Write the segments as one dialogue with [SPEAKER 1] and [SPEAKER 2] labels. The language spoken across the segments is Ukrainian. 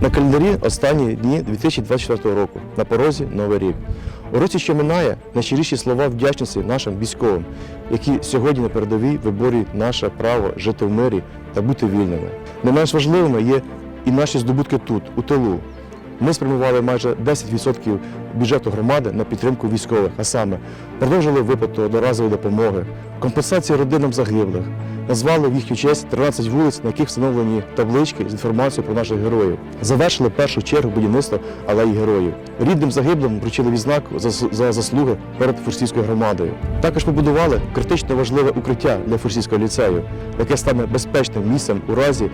[SPEAKER 1] На календарі останні дні 2024 року, на порозі Новий рік. У році, що минає, найщиріші слова вдячності нашим військовим, які сьогодні на передовій виборюють наше право жити в мирі та бути вільними. Не менш важливими є і наші здобутки тут, у тилу. Ми спрямували майже 10% бюджету громади на підтримку військових, а саме продовжили виплату одноразової допомоги, компенсації родинам загиблих, назвали в їхню честь 13 вулиць, на яких встановлені таблички з інформацією про наших героїв. Завершили першу чергу будівництва алеї героїв. Рідним загиблим вручили відзнаку за заслуги перед Фурсійською громадою. Також побудували критично важливе укриття для Фурсійського ліцею, яке стане безпечним місцем у разі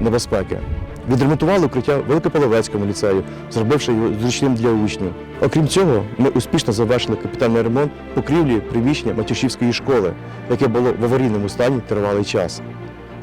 [SPEAKER 1] небезпеки. Відремонтували укриття Великополовецькому ліцею, зробивши його зручним для учнів. Окрім цього, ми успішно завершили капітальний ремонт покрівлі приміщення Матюшівської школи, яке було в аварійному стані тривалий час.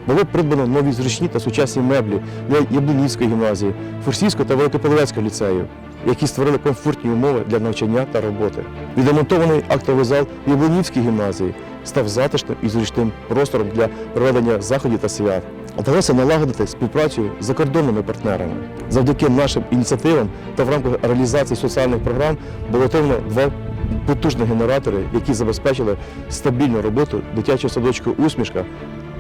[SPEAKER 1] Було придбано нові зручні та сучасні меблі для Яблунівської гімназії, Фурсійського та Великополовецького ліцею, які створили комфортні умови для навчання та роботи. Відремонтований актовий зал в Яблунівській гімназії став затишним і зручним простором для проведення заходів та свят. Вдалося налагодити співпрацю з закордонними партнерами. Завдяки нашим ініціативам та в рамках реалізації соціальних програм було отримано два потужні генератори, які забезпечили стабільну роботу дитячого садочку Усмішка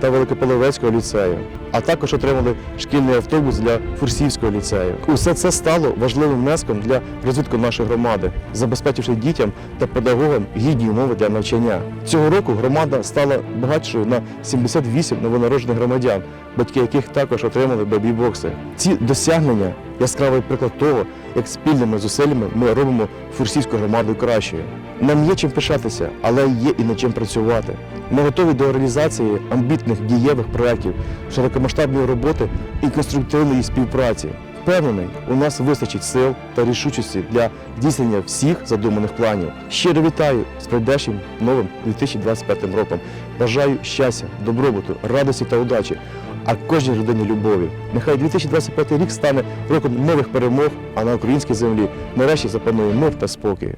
[SPEAKER 1] та Великополовецького ліцею, а також отримали шкільний автобус для Фурсівського ліцею. Усе це стало важливим внеском для розвитку нашої громади, забезпечивши дітям та педагогам гідні умови для навчання. Цього року громада стала багатшою на 78 новонароджених громадян, батьки яких також отримали бебі-бокси. Ці досягнення яскравий приклад того, як спільними зусиллями ми робимо фурсійську громаду кращою. Нам є чим пишатися, але є і над чим працювати. Ми готові до реалізації амбітних дієвих проєктів, широкомасштабної роботи і конструктивної співпраці. Впевнений, у нас вистачить сил та рішучості для здійснення всіх задуманих планів. Щиро вітаю з прийдешнім новим 2025 роком. Бажаю щастя, добробуту, радості та удачі, а кожній родині любові. Нехай 2025 рік стане роком нових перемог, а на українській землі нарешті запанує мир та спокій.